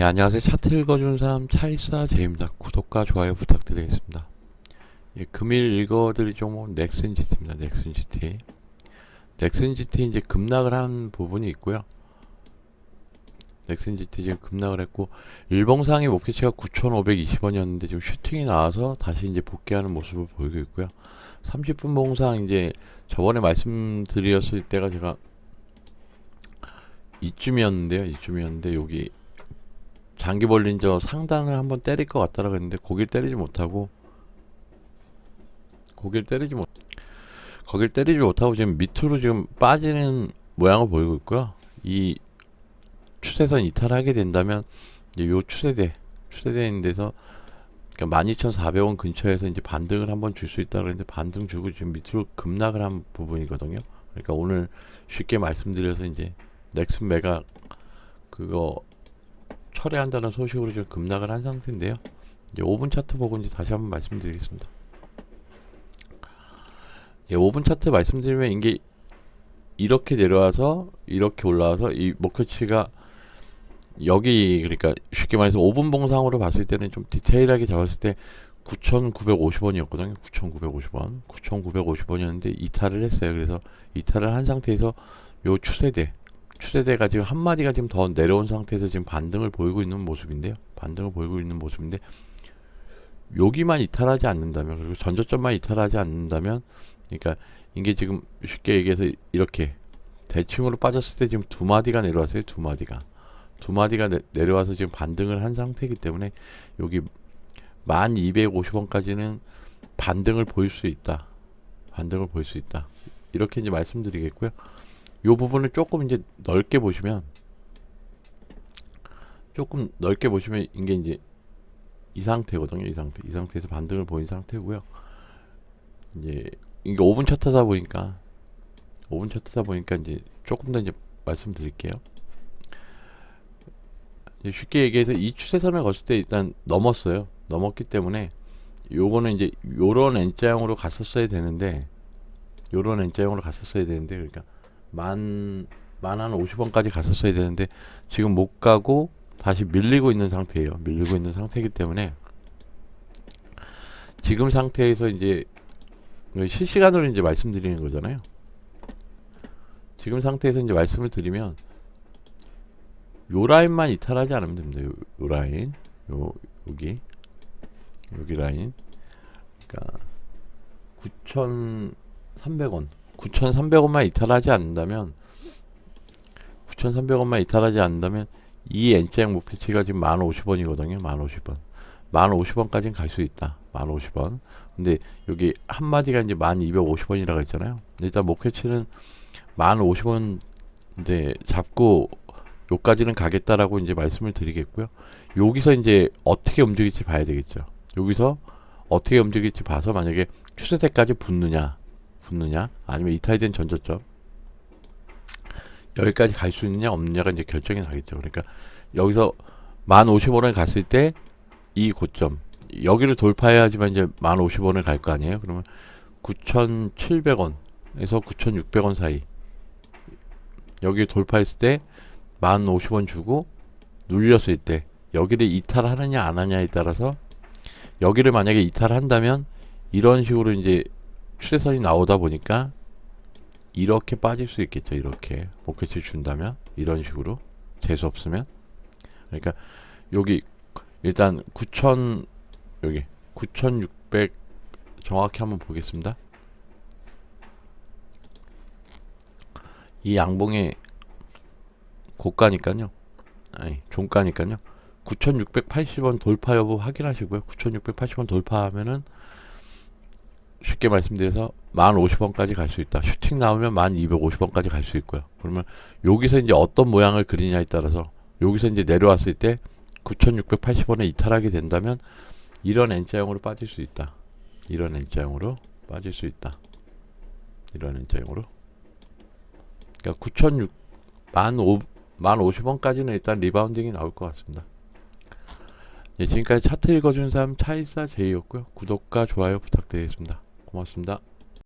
예, 안녕하세요. 차트 읽어주는 사람 차이사 제입니다. 구독과 좋아요 부탁드리겠습니다. 예, 금일 읽어드릴 종목은 넥슨 GT입니다. 넥슨 GT. 넥슨 GT 이제 급락을 한 부분이 있고요. 넥슨 GT 지금 급락을 했고 일봉상의 목표치가 9,520원이었는데 지금 슈팅이 나와서 다시 이제 복귀하는 모습을 보이고 있고요. 30분 봉상 이제 저번에 말씀드렸을 때가 제가 이쯤이었는데요. 이쯤이었는데 여기 장기 벌린 저 상단을 한번 때릴 것 같다라고 했는데 거길 때리지 못하고 거길 때리지 못 거길 때리지 못하고 지금 밑으로 지금 빠지는 모양을 보이고 있고요. 이 추세선 이탈하게 된다면 이제 요 추세대 추세대에 있는 데서 그러니까 12,400원 근처에서 이제 반등을 한번 줄 수 있다 그랬는데 반등 주고 지금 밑으로 급락을 한 부분이거든요. 그러니까 오늘 쉽게 말씀드려서 이제 넥슨 메가 그거 철회한다는 소식으로 지금 급락을 한 상태인데요. 이제 5분 차트 보고 이제 다시 한번 말씀드리겠습니다. 예, 5분 차트 말씀드리면 이게 이렇게 내려와서 이렇게 올라와서 이 목표치가 여기 그러니까 쉽게 말해서 5분 봉상으로 봤을 때는 좀 디테일하게 잡았을 때 9,950원이었거든요. 9,950원. 9,950원이었는데 이탈을 했어요. 그래서 이탈을 한 상태에서 요 추세대 추세대 가 지금 한 마디가 지금 더 내려온 상태에서 지금 반등을 보이고 있는 모습인데요. 반등을 보이고 있는 모습인데 여기만 이탈하지 않는다면 그리고 전저점만 이탈하지 않는다면 그러니까 이게 지금 쉽게 얘기해서 이렇게 대칭으로 빠졌을 때 지금 두 마디가 내려왔어요. 두 마디가 두 마디가 내, 내려와서 지금 반등을 한 상태이기 때문에 여기 1250원까지는 반등을 보일 수 있다. 반등을 보일 수 있다. 이렇게 이제 말씀드리겠고요. 요 부분을 조금 이제 넓게 보시면 조금 넓게 보시면 이게 이제 이 상태거든요. 이 상태. 이 상태에서 반등을 보인 상태고요. 이제 이게 5분 차트다 보니까 5분 차트다 보니까 이제 조금 더 이제 말씀드릴게요. 이제 쉽게 얘기해서 이 추세선을 걷을 때 일단 넘었어요. 넘었기 때문에 요거는 이제 요런 N자형으로 갔었어야 되는데 요런 N자형으로 갔었어야 되는데 그러니까 만, 만한 50원까지 갔었어야 되는데 지금 못 가고 다시 밀리고 있는 상태예요. 밀리고 있는 상태이기 때문에 지금 상태에서 이제 실시간으로 이제 말씀드리는 거잖아요. 지금 상태에서 이제 말씀을 드리면 요 라인만 이탈하지 않으면 됩니다. 요, 요 라인, 요 여기 여기 라인, 그러니까 9,300원 9,300원만 이탈하지 않는다면 9,300원만 이탈하지 않는다면 이 N자형 목표치가 지금 1050원이거든요. 1050원. 1050원까지는 갈 수 있다. 1050원. 근데 여기 한 마디가 이제 1250원이라고 했잖아요. 일단 목표치는 1050원 인데 잡고 요까지는 가겠다라고 이제 말씀을 드리겠고요. 여기서 이제 어떻게 움직일지 봐야 되겠죠. 여기서 어떻게 움직일지 봐서 만약에 추세대까지 붙느냐 붙느냐 아니면 이탈된 전저점 여기까지 갈 수 있느냐 없느냐가 이제 결정이 나겠죠. 그러니까 여기서 만 50원을 갔을 때 이 고점 여기를 돌파해야지만 이제 만 50원을 갈 거 아니에요. 그러면 9,700원에서 9,600원 사이 여기 돌파했을 때만 50원 주고 눌렸을 때 여기를 이탈하느냐 안 하냐에 따라서 여기를 만약에 이탈한다면 이런 식으로 이제 추세선이 나오다 보니까 이렇게 빠질 수 있겠죠. 이렇게 목표치 준다면 이런 식으로 재수 없으면 그러니까 여기 일단 9,000 여기 9,600 정확히 한번 보겠습니다. 이 양봉의 고가니까요. 아니 종가니까요. 9,680원 돌파 여부 확인하시고요. 9,680원 돌파하면은 쉽게 말씀드려서 1050원까지 갈 수 있다. 슈팅 나오면 1250원까지 갈 수 있고요. 그러면 여기서 이제 어떤 모양을 그리냐에 따라서 여기서 이제 내려왔을 때 9680원에 이탈하게 된다면 이런 N자형으로 빠질 수 있다. 이런 N자형으로 빠질 수 있다. 이런 N자형으로. 그러니까 9,600 1050원까지는 일단 리바운딩이 나올 것 같습니다. 예, 지금까지 차트 읽어준 사람 차이사 제이였고요. 구독과 좋아요 부탁드리겠습니다. 고맙습니다.